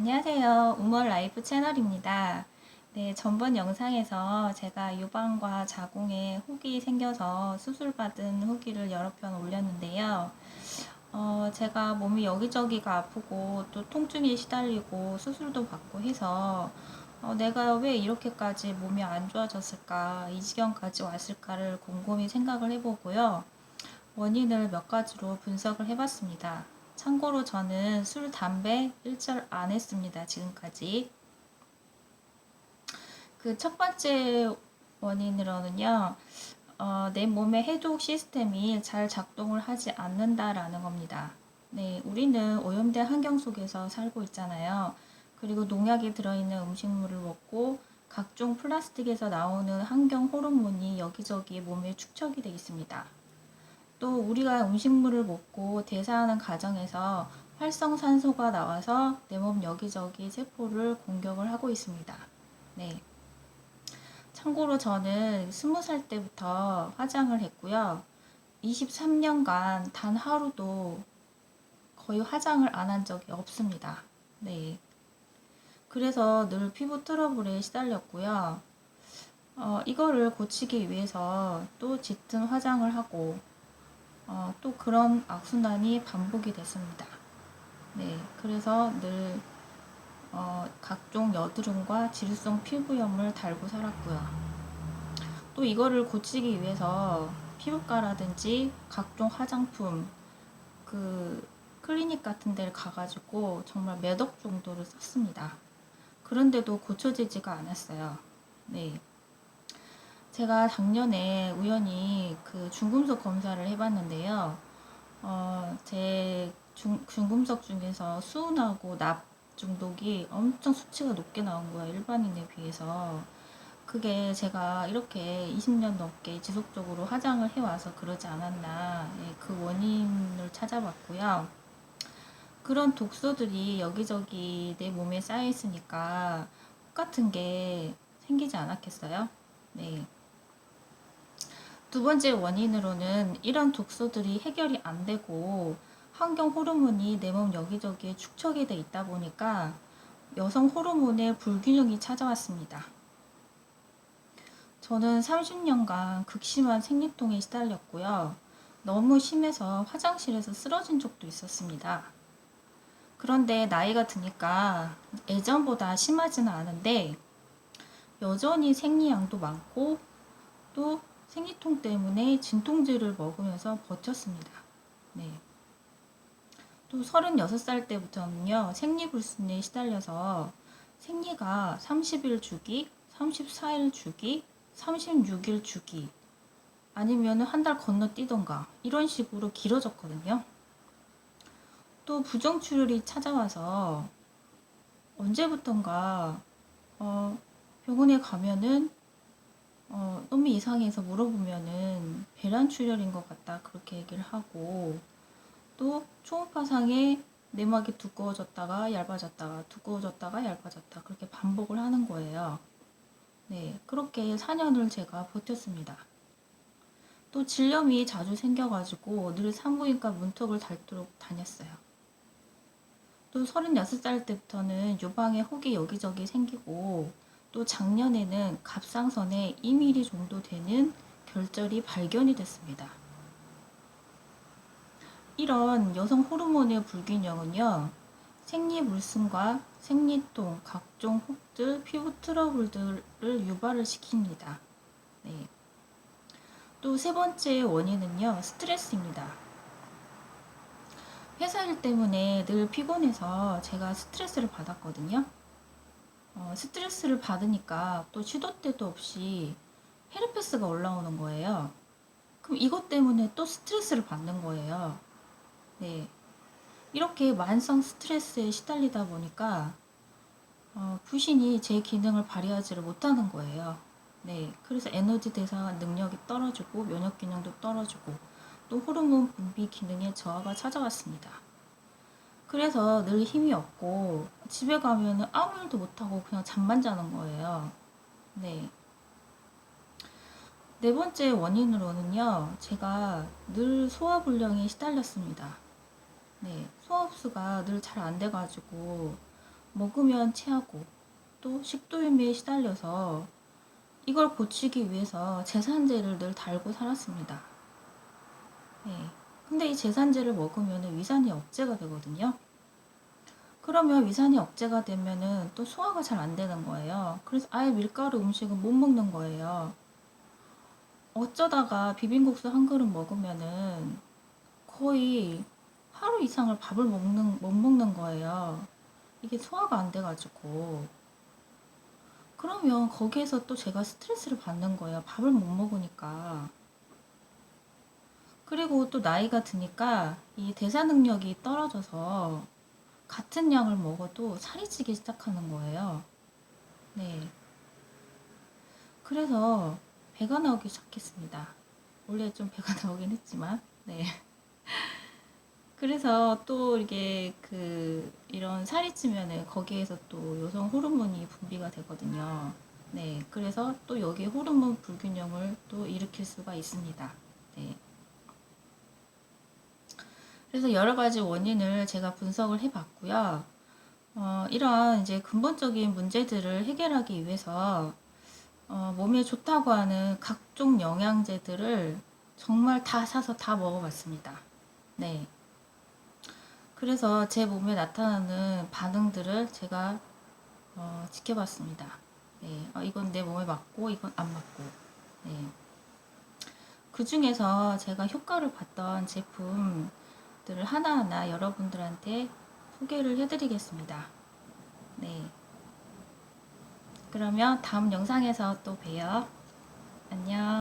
안녕하세요. 우먼 라이프 채널입니다. 네, 전번 영상에서 제가 유방과 자궁에 혹이 생겨서 수술받은 후기를 여러 편 올렸는데요. 어, 제가 몸이 여기저기가 아프고 또 통증에 시달리고 수술도 받고 해서 어, 내가 왜 이렇게까지 몸이 안 좋아졌을까, 이 지경까지 왔을까를 곰곰이 생각을 해보고요. 원인을 몇 가지로 분석을 해봤습니다. 참고로 저는 술, 담배 일절 안 했습니다. 지금까지. 그 첫 번째 원인으로는요, 어, 내 몸의 해독 시스템이 잘 작동을 하지 않는다라는 겁니다. 네, 우리는 오염된 환경 속에서 살고 있잖아요. 그리고 농약이 들어있는 음식물을 먹고 각종 플라스틱에서 나오는 환경 호르몬이 여기저기 몸에 축적이 되어 있습니다. 또 우리가 음식물을 먹고 대사하는 과정에서 활성산소가 나와서 내 몸 여기저기 세포를 공격을 하고 있습니다. 네. 참고로 저는 20살 때부터 화장을 했고요. 23년간 단 하루도 거의 화장을 안 한 적이 없습니다. 네. 그래서 늘 피부 트러블에 시달렸고요. 어, 이거를 고치기 위해서 또 짙은 화장을 하고 어, 또 그런 악순환이 반복이 됐습니다. 네, 그래서 늘 어, 각종 여드름과 지루성 피부염을 달고 살았고요. 또 이거를 고치기 위해서 피부과라든지 각종 화장품 그 클리닉 같은 데를 가가지고 정말 몇억 정도를 썼습니다. 그런데도 고쳐지지가 않았어요. 네. 제가 작년에 우연히 그 중금속 검사를 해봤는데요. 어, 제 중, 중금속 중에서 수은하고 납 중독이 엄청 수치가 높게 나온 거예요. 일반인에 비해서. 그게 제가 이렇게 20년 넘게 지속적으로 화장을 해와서 그러지 않았나. 예, 그 원인을 찾아봤고요. 그런 독소들이 여기저기 내 몸에 쌓여 있으니까 똑같은 게 생기지 않았겠어요? 네. 두 번째 원인으로는 이런 독소들이 해결이 안 되고 환경 호르몬이 내 몸 여기저기에 축적이 돼 있다 보니까 여성 호르몬의 불균형이 찾아왔습니다. 저는 30년간 극심한 생리통에 시달렸고요. 너무 심해서 화장실에서 쓰러진 적도 있었습니다. 그런데 나이가 드니까 예전보다 심하지는 않은데 여전히 생리량도 많고 또 생리통 때문에 진통제를 먹으면서 버텼습니다. 네. 또 36살 때부터는요, 생리불순에 시달려서 생리가 30일 주기, 34일 주기, 36일 주기, 아니면 한 달 건너뛰던가, 이런 식으로 길어졌거든요. 또 부정출혈이 찾아와서 언제부턴가, 어, 병원에 가면은 어, 너무 이상해서 물어보면은 배란 출혈인 것 같다 그렇게 얘기를 하고 또 초음파상에 내막이 두꺼워졌다가 얇아졌다가 두꺼워졌다가 얇아졌다 그렇게 반복을 하는 거예요. 네, 그렇게 4년을 제가 버텼습니다. 또 질염이 자주 생겨가지고 늘 산부인과 문턱을 닳도록 다녔어요. 또 36살 때부터는 유방에 혹이 여기저기 생기고 또 작년에는 갑상선에 2mm 정도 되는 결절이 발견이 됐습니다. 이런 여성 호르몬의 불균형은요, 생리 불순과 생리통, 각종 혹들, 피부 트러블들을 유발을 시킵니다. 네. 또 세 번째 원인은요, 스트레스입니다. 회사 일 때문에 늘 피곤해서 제가 스트레스를 받았거든요. 어, 스트레스를 받으니까 또 시도 때도 없이 헤르페스가 올라오는 거예요. 그럼 이것 때문에 또 스트레스를 받는 거예요. 네. 이렇게 만성 스트레스에 시달리다 보니까 어, 부신이 제 기능을 발휘하지를 못하는 거예요. 네. 그래서 에너지 대사 능력이 떨어지고 면역 기능도 떨어지고 또 호르몬 분비 기능에 저하가 찾아왔습니다. 그래서 늘 힘이 없고 집에 가면은 아무 일도 못하고 그냥 잠만 자는 거예요. 네. 네 번째 원인으로는요, 제가 늘 소화불량에 시달렸습니다. 네, 소화 흡수가 늘 잘 안 돼가지고, 먹으면 체하고 또 식도염에 시달려서 이걸 고치기 위해서 제산제를 늘 달고 살았습니다. 네. 근데 이 제산제를 먹으면 위산이 억제가 되거든요. 그러면 위산이 억제가 되면은 또 소화가 잘 안 되는 거예요. 그래서 아예 밀가루 음식은 못 먹는 거예요. 어쩌다가 비빔국수 한 그릇 먹으면은 거의 하루 이상을 밥을 먹는, 못 먹는 거예요. 이게 소화가 안 돼가지고. 그러면 거기에서 또 제가 스트레스를 받는 거예요. 밥을 못 먹으니까. 그리고 또 나이가 드니까 이 대사 능력이 떨어져서 같은 양을 먹어도 살이 찌기 시작하는 거예요. 네. 그래서 배가 나오기 시작했습니다. 원래 좀 배가 나오긴 했지만, 네. 그래서 또 이게 그 이런 살이 찌면은 거기에서 또 여성 호르몬이 분비가 되거든요. 네. 그래서 또 여기 호르몬 불균형을 또 일으킬 수가 있습니다. 네. 그래서 여러 가지 원인을 제가 분석을 해봤고요. 어, 이런 이제 근본적인 문제들을 해결하기 위해서 어, 몸에 좋다고 하는 각종 영양제들을 정말 다 사서 다 먹어봤습니다. 네. 그래서 제 몸에 나타나는 반응들을 제가 어, 지켜봤습니다. 네. 어, 이건 내 몸에 맞고 이건 안 맞고. 네. 그 중에서 제가 효과를 봤던 제품 들을 하나하나 여러분들한테 소개를 해드리겠습니다. 네. 그러면 다음 영상에서 또 봬요. 안녕.